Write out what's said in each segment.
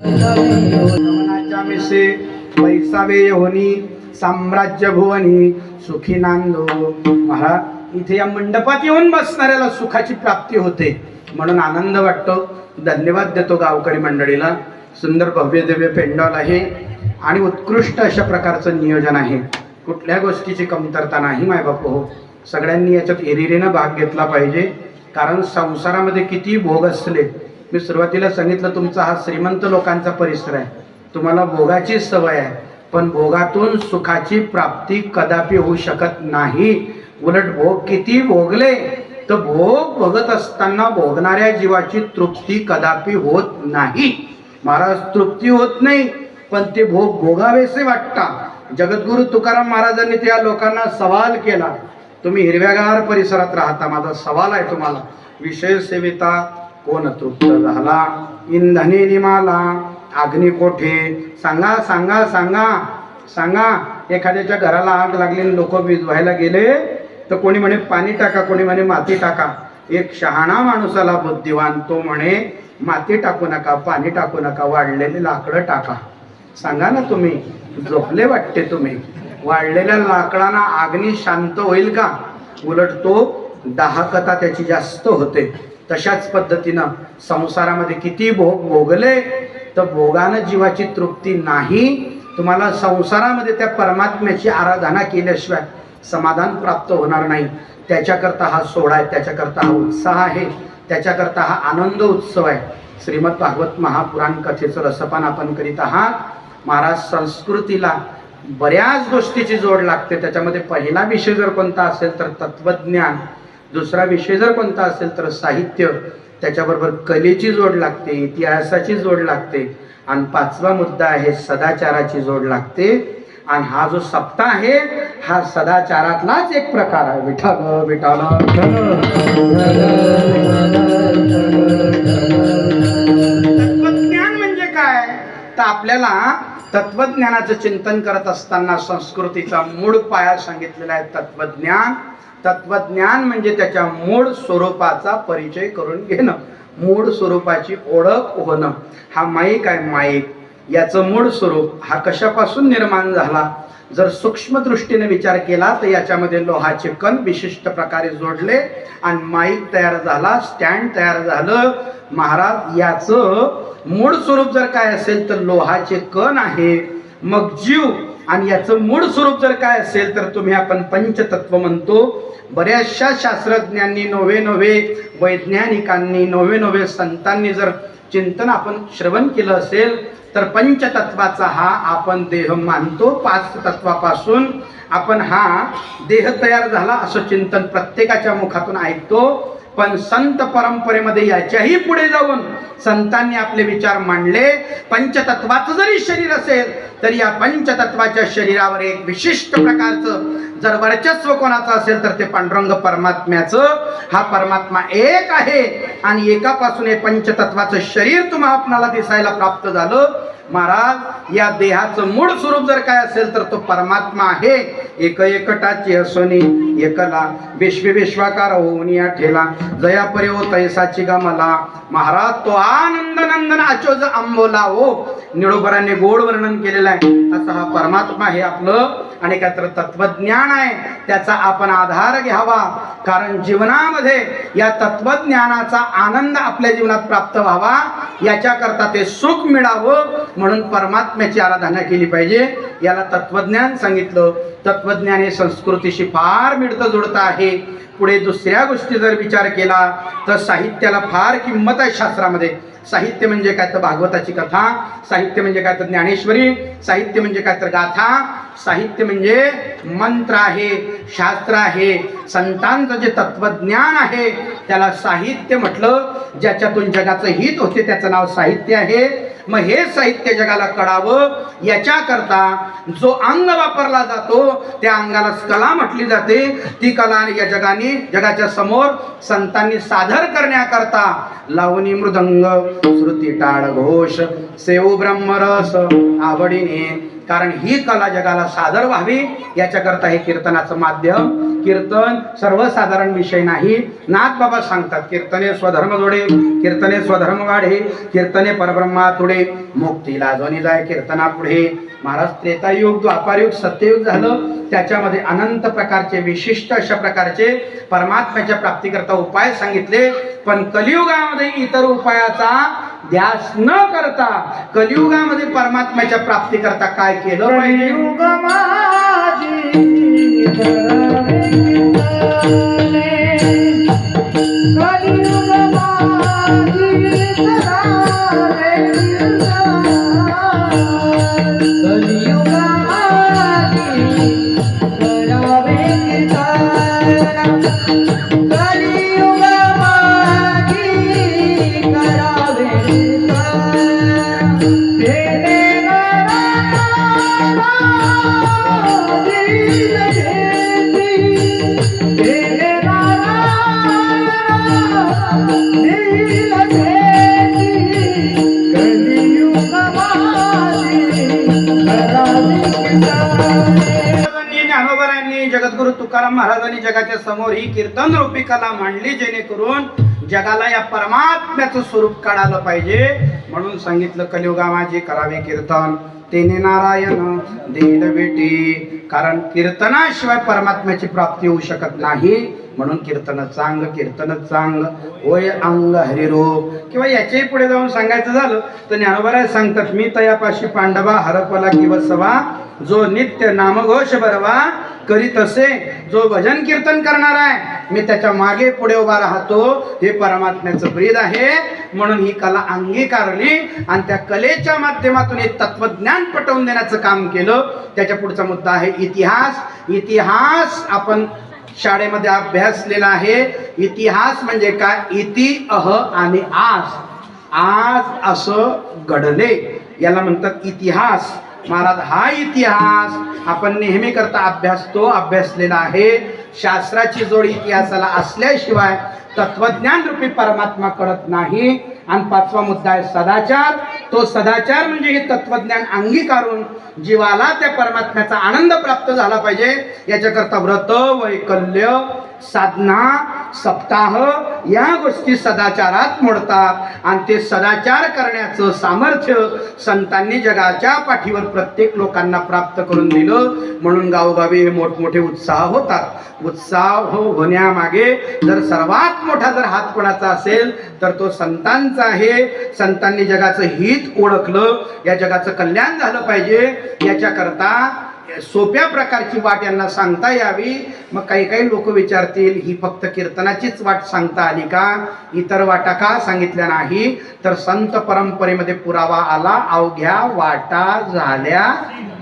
गमनाच्या मिसे पैसावे साम्राज्य भुवनी सुखी नांदो। महाराज इथे या मंडपात येऊन बसणाऱ्याला सुखाची प्राप्ती होते म्हणून आनंद वाटतो. धन्यवाद देतो गावकरी मंडळीला. सुंदर भव्य दिव्य पेंडॉल आहे आणि उत्कृष्ट अशा प्रकारचं नियोजन आहे. कुठल्या गोष्टीची कमतरता नाही माय मायबाप हो सगळ्यांनी याच्यात एरिरेनं भाग घेतला पाहिजे. कारण संसारामध्ये किती भोग असले मी सुरुवातीला सांगितलं तुमचा हा श्रीमंत लोकांचा परिसर आहे. तुम्हाला भोगाची सवय आहे पण भोगातून सुखाची प्राप्ती कदापि होऊ शकत नाही. उलट भोग किती भोगले तर भोग भोगत असताना भोगणाऱ्या जीवाची तृप्ती कदापि होत नाही. महाराज तृप्ती होत नाही पण ते भोग भोगावेसे वाटतात. जगद्गुरु तुकाराम महाराजांनी त्या लोकांना सवाल केला. तुम्ही हिरव्यागार परिसरात राहता माझा सवाल आहे तुम्हाला. विषय सेविता कोण तृप्त झाला? इंधने निमाला अग्नी कोठे? सांगा सांगा सांगा सांगा. एखाद्याच्या घराला आग लागली लोक विजवायला गेले तर कोणी म्हणे पाणी टाका कोणी म्हणे माती टाका. एक शहाणा माणूसाला बुद्धिवान तो म्हणे माती टाकू नका पाणी टाकू नका वाढलेले लाकडं टाका. सांगा ना तुम्ही झोपले वाटते तुम्ही. वाढलेल्या लाकडांना अग्नी शांत होईल का? उलट तो दाहकता त्याची जास्त होते. तशाच पद्धतीनं संसारामध्ये किती भोग भोगले तर भोगानं जीवाची तृप्ती नाही. तुम्हाला संसारामध्ये त्या परमात्म्याची आराधना केल्याशिवाय समाधान प्राप्त होणार नाही. त्याच्याकरता हा सोहळा आहे त्याच्याकरता हा उत्साह आहे त्याच्याकरता हा आनंद उत्सव आहे. श्रीमद भागवत महापुराण कथेचं रसपान आपण करीत आहात. महाराज संस्कृतीला बऱ्याच गोष्टीची जोड लागते. त्याच्यामध्ये पहिला विषय जर कोणता असेल तर तत्वज्ञान. दुसरा विषय जर कोणता असेल तर साहित्य त्याच्याबरोबर कलेची जोड लागते इतिहासाची जोड लागते आणि पाचवा मुद्दा आहे सदाचाराची जोड लागते. आणि हा जो सप्ताह आहे हा सदाचारातलाच एक प्रकार आहे. विठाल विठाल तत्वज्ञान म्हणजे काय? तर आपल्याला तत्वज्ञानाचं चिंतन करत असताना संस्कृतीचा मूळ पाया सांगितलेला आहे तत्वज्ञान. तत्वज्ञान म्हणजे त्याच्या मूळ स्वरूपाचा परिचय करून घेणं. मूळ स्वरूपाची ओळख होणं. हा माईक आहे माईक. याचं मूळ स्वरूप हा कशापासून निर्माण झाला? जर सूक्ष्मदृष्टीने विचार केला तर याच्यामध्ये लोहाचे कण विशिष्ट प्रकारे जोडले आणि माईक तयार झाला स्टँड तयार झालं. महाराज याचं मूळ स्वरूप जर काय असेल तर लोहाचे कण आहे. मग जीव आणि याचं मूळ स्वरूप जर काय असेल तर तुम्ही आपण पंचतत्व म्हणतो. बऱ्याचशा शास्त्रज्ञांनी नवे नवे वैज्ञानिकांनी नवे नवे संतांनी जर चिंतन आपण श्रवण केलं असेल तर पंचतत्वाचा हा आपण देह मानतो. पाच तत्वापासून आपण हा देह तयार झाला असं चिंतन प्रत्येकाच्या मुखातून ऐकतो. पण संत परंपरेमध्ये याच्याही पुढे जाऊन संतांनी आपले विचार मांडले. पंचतत्वाचं जरी शरीर असेल तर या पंचतत्वाच्या शरीरावर एक विशिष्ट प्रकारचं जर वर्चस्व कोणाचं असेल तर ते पांडुरंग परमात्म्याचं. हा परमात्मा एक आहे. आणि एकापासून हे पंचतत्वाचं शरीर तुम्हा आपणाला दिसायला प्राप्त झालं. महाराज या देहाचं मूळ स्वरूप जर काय असेल तर तो परमात्मा आहे. एक एकटाची हसोनी एकला विश्वविश्वाकार होऊन या ठेला. जया परे हो तैसाची गा मला महाराज तो आनंद नंदन अचोज आंबोला हो. निळोबराने गोड वर्णन केलेलं आहे. असं हा परमात्मा हे आपलं आणि काय तर तत्वज्ञान आहे त्याचा आपण आधार घ्यावा. कारण जीवनामध्ये या तत्वज्ञानाचा आनंद आपल्या जीवनात प्राप्त व्हावा याच्याकरता ते सुख मिळावं म्हणून परमात्म्याची आराधना केली पाहिजे. याला तत्वज्ञान सांगितलं. तत्वज्ञान हे संस्कृतीशी फार मिळतं जुळतं आहे. पुढे दुसऱ्या गोष्टी जर विचार केला तर साहित्याला फार किंमत आहे शास्त्रामध्ये. साहित्य म्हणजे काय तर भागवताची कथा साहित्य म्हणजे काय तर ज्ञानेश्वरी साहित्य म्हणजे काय तर गाथा साहित्य म्हणजे मंत्र आहे शास्त्र आहे संतांचं जे तत्वज्ञान आहे त्याला साहित्य म्हटलं ज्याच्यातून जगाचं हित होते त्याचं नाव साहित्य आहे. मग हे साहित्य जगाला कळावं याच्याकरता जो अंग वापरला जातो त्या अंगाला कला म्हटली जाते. ती कला या जगाने जगाच्या समोर संतांनी सादर करण्याकरता लावणी मृदंग श्रुती टाळ घोष सेऊ ब्रह्मरस आवडीने कारण ही कला जगाला सादर व्हावी याच्याकरता हे कीर्तनाचं माध्यम. कीर्तन सर्वसाधारण विषय नाही. नाथ बाबा सांगतात कीर्तने स्वधर्म जोडे कीर्तने स्वधर्म वाढे कीर्तने परब्रह्मा तुडे. मुक्तीला जोनी जाय कीर्तना पुढे. महाराज त्रेतायुग द्वापारयुग सत्ययुग झालं. त्याच्यामध्ये अनंत प्रकारचे विशिष्ट अशा प्रकारचे परमात्म्याच्या प्राप्तीकरता उपाय सांगितले. पण कलियुगामध्ये इतर उपायाचा ध्यास न करता कलियुगामध्ये परमात्म्याच्या प्राप्तीकरता काय केलं पाहिजे? तुकाराम महाराजांनी जगाच्या समोर ही कीर्तन रूपी कला मांडली जेणेकरून जगाला या परमात्म्याचं स्वरूप काढायला पाहिजे. म्हणून सांगितलं कलियुगामाजी करावे कीर्तन. तेने नारायण देईल बेटी कारण कीर्तनाशिवाय परमात्म्याची प्राप्ती होऊ शकत नाही. म्हणून कीर्तन चांग कीर्तन चांग होय अंग हरिरूप किंवा याच्याही पुढे जाऊन सांगायचं झालं तर ज्ञानोबराय सांगतात मी तयापाशी पांडवा हरपला किवसवा जो नित्य नामघोष बरवा करीत असे जो भजन कीर्तन करणार आहे मी त्याच्यामागे पुढे उभा राहतो. हे परमात्म्याचं ब्रीद आहे. म्हणून ही कला अंगीकारली आणि त्या कलेच्या माध्यमातून हे तत्वज्ञान पटवून देण्याचं काम केलं. त्याच्या पुढचा मुद्दा आहे इतिहास इतिहास आपण शाळेमध्ये अभ्यासलेला आहे. इतिहास म्हणजे काय? इति अह आणि आज. आज असं घडले. याला म्हणतात इतिहास. महाराज हा इतिहास आपण नेहमी करता अभ्यासतो अभ्यासलेला आहे. शास्त्राची जोड इतिहासाला असल्याशिवाय तत्वज्ञान रूपी परमात्मा कळत नाही. आणि पाचवा मुद्दा आहे सदाचार. तो सदाचार म्हणजे हे तत्वज्ञान अंगीकारून जीवाला त्या परमात्म्याचा आनंद प्राप्त झाला पाहिजे. याच्याकरता व्रत वैकल्य साधना सप्ताह या गोष्टी सदाचारात मोडतात. आणि ते सदाचार करण्याचं सामर्थ्य संतांनी जगाच्या पाठीवर प्रत्येक लोकांना प्राप्त करून दिलं. म्हणून गावोगावी हे मोठमोठे उत्साह होतात. उत्साह होण्यामागे जर सर्वात मोठा जर हात कोणाचा असेल तर तो संतांचा आहे. संतांनी जगाचं हित ओळखलं. या जगाचं कल्याण झालं पाहिजे. याच्याकरता सोप्या प्रकारची वाट यांना सांगता यावी. मग काही काही लोक विचारतील ही फक्त कीर्तनाचीच वाट सांगता आली का? इतर वाटा का सांगितल्या नाही? तर संत परंपरेमध्ये पुरावा आला अवघ्या वाटा झाल्या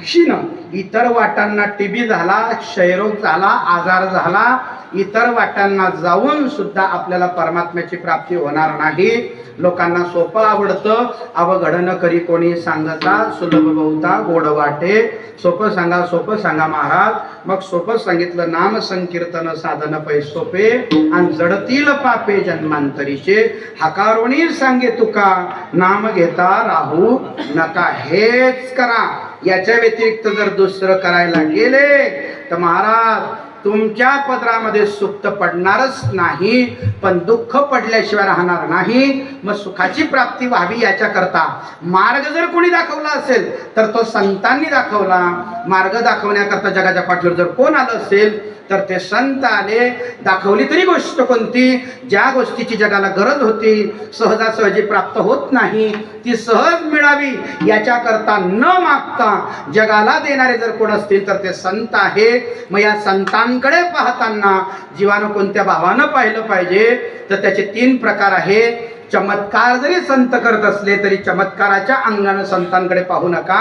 क्षीण. इतर वाटांना टीबी झाला क्षयरोग झाला आजार झाला इतर वाटांना जाऊन सुद्धा आपल्याला परमात्म्याची प्राप्ती होणार नाही. लोकांना सोपं आवडतं अवघडनं करी कोणी सांगता सुलभ बहुता गोड वाटे. सोपं सांगा सोपं सांगा महाराज. मग सोपं सांगितलं नाम संकीर्तन साधन पै सोपे आणि जडतील पापे जन्मांतरीचे. हकारोणी सांगे तुका नाम घेता राहू नका हेच करा. याच्या व्यतिरिक्त जर दुसरं करायला गेले तर महाराज तुमच्या पदरामध्ये सुप्त पडणारच नाही पण दुःख पडल्याशिवाय राहणार नाही. मग सुखाची प्राप्ती व्हावी याच्याकरता मार्ग जर कोणी दाखवला असेल तर तो संतांनी दाखवला. मार्ग दाखवण्याकरता जगाच्या पाठीवर जर कोण आलं असेल तर ते संत आले दाखवली तरी गोष्ट कोणती? ज्या गोष्टीची जगाला गरज होती सहजासहजी प्राप्त होत नाही ती सहज मिळावी याच्याकरता न मागता जगाला देणारे जर कोण असतील तर ते संत आहे. मग या भावांकडे पाहताना जीवानं कोणत्या भावानं पाहिलं पाहिजे तर त्याचे तीन प्रकार आहे. चमत्कार जरी संत करत असले तरी चमत्काराच्या अंगानं संतांकडे पाहू नका.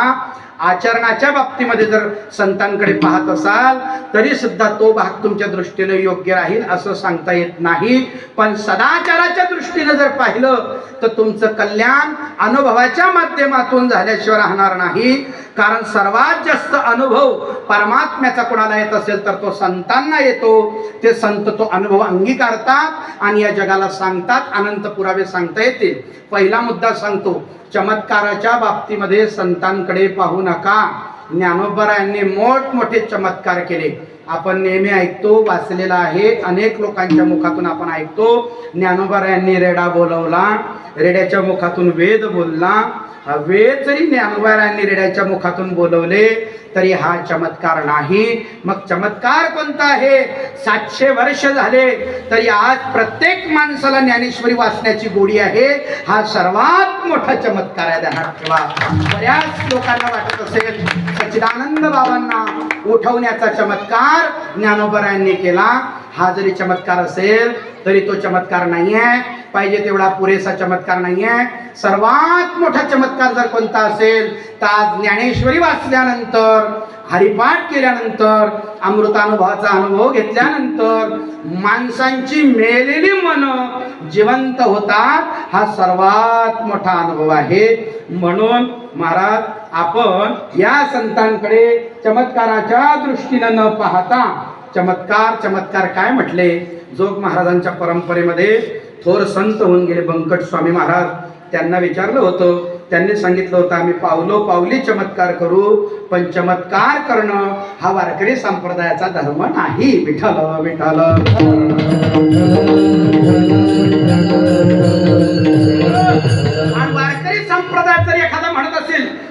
आचरणाच्या बाबतीमध्ये जर संतांकडे पाहत असाल तरी सुद्धा तो भाग तुमच्या दृष्टीने योग्य राहील असं सांगता येत नाही. पण सदाचाराच्या दृष्टीने जर पाहिलं तर तुमचं कल्याण अनुभवाच्या माध्यमातून झाल्याशिवाय राहणार नाही. कारण सर्वात जास्त अनुभव परमात्म्याचा कोणाला येत असेल तर तो संतांना येतो. ते संत तो अनुभव अंगीकारतात आणि या जगाला सांगतात अनंत पुरावे सांगता येतील. पहिला मुद्दा सांगतो चमत्काराच्या बाबतीमध्ये संतांकडे पाहू नका. ज्ञानोबरायांनी मोठमोठे चमत्कार केले. आपण नेहमी ऐकतो वाचलेला आहे. अनेक लोकांच्या मुखातून आपण ऐकतो. ज्ञानोबरायांनी रेडा बोलवला रेड्याच्या मुखातून वेद बोलला. वेद जरी ज्ञानोबरायांनी रेड्याच्या मुखातून बोलवले तरी हा चमत्कार नाही. मग चमत्कार कोणता आहे? सातशे वर्ष झाले तरी आज प्रत्येक माणसाला ज्ञानेश्वरी वाचण्याची गोडी आहे. हा सर्वात मोठा चमत्कार आहे ध्यानात ठेवा. बऱ्याच लोकांना वाटत असेल सच्चिदानंद बाबांना उठवण्याचा चमत्कार ज्ञानोबरायांनी केला. हा जरी चमत्कार असेल तरी तो चमत्कार नाही आहे पाहिजे तेवढा पुरेसा चमत्कार नाही आहे सर्वात मोठा चमत्कार जर कोणता असेल तर आज ज्ञानेश्वरी वाचल्यानंतर हरिपाठ केल्यानंतर अमृतानुभवाचा अनुभव घेतल्यानंतर माणसांची मेलेली मन जिवंत होतात. हा सर्वात मोठा अनुभव आहे. म्हणून महाराज आपण या संतांकडे चमत्काराच्या दृष्टीनं न पाहता चमत्कार चमत्कार काय म्हटले? जोग महाराजांच्या परंपरेमध्ये थोर संत होऊन गेले बंकट स्वामी महाराज. त्यांना विचारलं होतं त्यांनी सांगितलं होतं आम्ही पावलो पावली चमत्कार करू पण चमत्कार करणं हा वारकरी संप्रदायाचा धर्म नाही. विठ्ठल विठ्ठल. आणि वारकरी संप्रदाय जर एखादा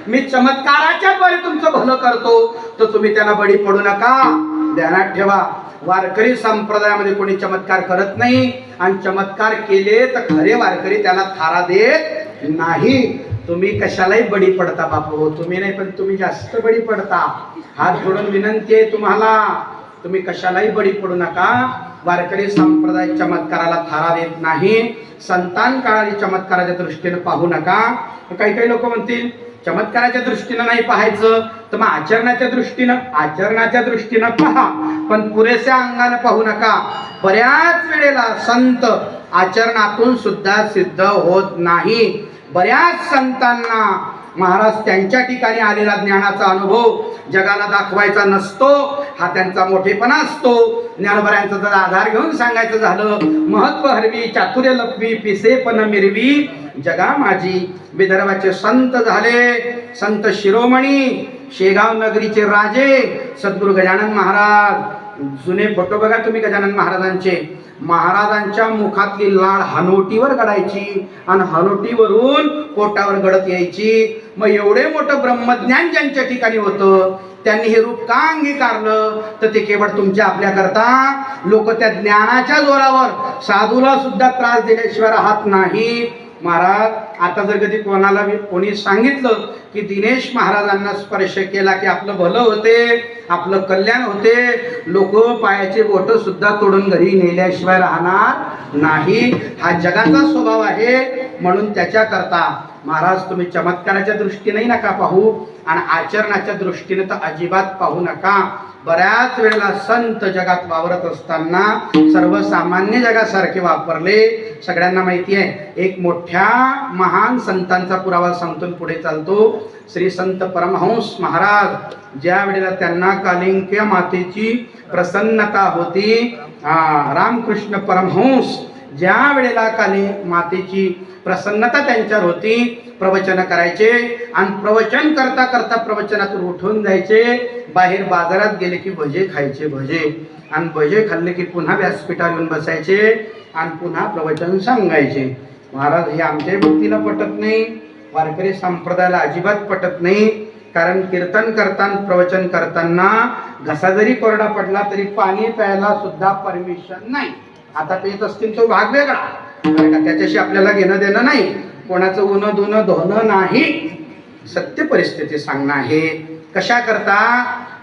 मी चमत्काराच्या द्वारे तुमचं भलं करतो तर तुम्ही त्याला बळी पडू नका. ध्यानात ठेवा. वारकरी संप्रदायामध्ये कोणी चमत्कार करत नाही आणि चमत्कार केले तर खरे वारकरी त्याला थारा देत नाही. तुम्ही कशालाही बळी पडता बापू. तुम्ही नाही पण तुम्ही जास्त बळी पडता. हात जोडून विनंती आहे तुम्हाला. तुम्ही कशालाही बळी पडू नका. वारकरी संप्रदाय चमत्काराला थारा देत नाही. संतान काळाने चमत्काराच्या दृष्टीने पाहू नका. काही काही लोक म्हणतील चमत्काराच्या दृष्टीनं नाही पाहायचं तर मग आचरणाच्या दृष्टीनं आचरणाच्या दृष्टीनं पहा. पण पुरेशा अंगानं पाहू नका. बऱ्याच वेळेला संत आचरणातून सुद्धा सिद्ध होत नाही. बऱ्याच संतांना महाराज त्यांच्या ठिकाणी आलेला ज्ञानाचा अनुभव जगाला दाखवायचा नसतो. हा त्यांचा मोठेपणा असतो. ज्ञानभऱ्यांचा जर आधार घेऊन सांगायचं झालं महत्त्व हरवी चातुर्य लपवी पिसेपण मिरवी जगा माझी विदर्भाचे संत झाले. संत शिरोमणी शेगाव नगरीचे राजे सद्गुरु गजानन महाराज. जुने फोटो बघा तुम्ही गजानन महाराजांचे. महाराजांच्या मुखातली लाळ हनोटीवर गडायची आणि हनोटीवरून पोटावर गडत यायची. मग एवढे मोठं ब्रह्मज्ञान ज्यांच्या ठिकाणी होतं त्यांनी हे रूप का अंगीकारलं? तर ते केवळ तुमच्या आपल्या करता लोक त्या ज्ञानाच्या जोरावर साधूला सुद्धा त्रास दिल्याशिवाय राहत नाही. महाराज आता जर कधी कोणाला मी कोणी सांगितलं की दिनेश महाराजांना स्पर्श केला की आपलं भलं होते आपलं कल्याण होते लोक पायाचे बोट सुद्धा तोडून घरी नेल्याशिवाय राहणार नाही. हा जगाचा स्वभाव आहे म्हणून त्याच्याकरता महाराज तुम्ही चमत्काराच्या दृष्टीने नका पाहू आणि आचरणाच्या दृष्टीने तर अजिबात पाहू नका. बऱ्याच वेळेला संत जगात वावरत असताना सर्वसामान्य जगासारखे वापरले. सगळ्यांना माहिती आहे एक मोठ्या महान संतांचा पुरावा सांगतो पुढे चालतो. श्री संत परमहंस महाराज ज्या वेळेला त्यांना कालिंक्य मातेची प्रसन्नता होती रामकृष्ण परमहंस ज्या वेळेला काली मातेची प्रसन्नता त्यांच्यावर होती प्रवचन करायचे. आणि प्रवचन करता करता प्रवचनातून उठून जायचे. बाहेर बाजारात गेले की भजे खायचे भजे. आणि भजे खाल्ले की पुन्हा व्यासपीठावर येऊन बसायचे आणि पुन्हा प्रवचन सांगायचे. महाराज हे आमच्याही भक्तीला पटत नाही वारकरी संप्रदायाला अजिबात पटत नाही कारण कीर्तन करताना प्रवचन करताना घसा जरी कोरडा पडला तरी पाणी प्यायला सुद्धा परमिशन नाही. आता पेत असतील तो भाग वेगळा. का त्याच्याशी आपल्याला घेणं देणं नाही. कोणाचं उन धुणं धोणं नाही. सत्य परिस्थिती सांगणं आहे. कशा करता?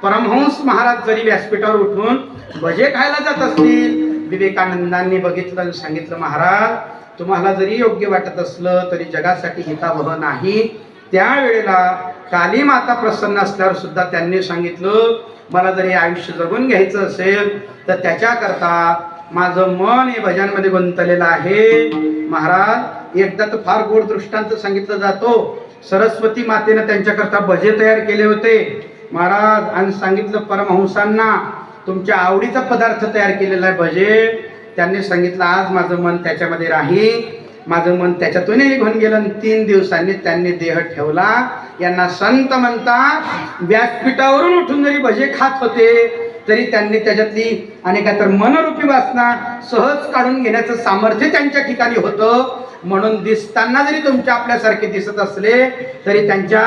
परमहंस महाराज जरी व्यासपीठावर उठून भजे खायला जात असतील विवेकानंदांनी बघितलं सांगितलं महाराज तुम्हाला जरी योग्य वाटत असलं तरी जगासाठी हितावह नाही. त्यावेळेला काली माता प्रसन्न असल्यावर सुद्धा त्यांनी सांगितलं मला जर हे आयुष्य जगून घ्यायचं असेल तर त्याच्याकरता माझं मन हे भजनमध्ये गुंतलेलं आहे. महाराज एकदा तर फार गोड दृष्टांत सांगितलं जातो. सरस्वती मातेनं त्यांच्याकरता भजे तयार केले होते. महाराज आणि सांगितलं परमहंसांना तुमच्या आवडीचा पदार्थ तयार केलेला आहे भजे. त्यांनी सांगितलं आज माझं मन त्याच्यामध्ये राहील. माझं मन त्याच्यातूनही निघून गेलं. आणि तीन दिवसांनी त्यांनी देह ठेवला. यांना संत म्हणतात व्यासपीठावरून उठून जरी भजे खात होते तरी त्यांनी त्याच्यातली आणि काय तर मनरूपी वासना सहज काढून घेण्याचं सामर्थ्य त्यांच्या ठिकाणी होतं. म्हणून दिसताना जरी तुमच्या आपल्यासारखे दिसत असले तरी त्यांच्या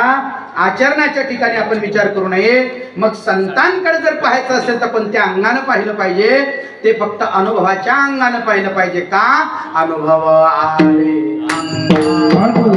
आचरणाच्या ठिकाणी आपण विचार करू नये. मग संतांकडे जर पाहायचं असेल तर कोणत्या अंगानं पाहिलं पाहिजे. ते फक्त अनुभवाच्या अंगानं पाहिलं पाहिजे का? अनुभव आले अनुभव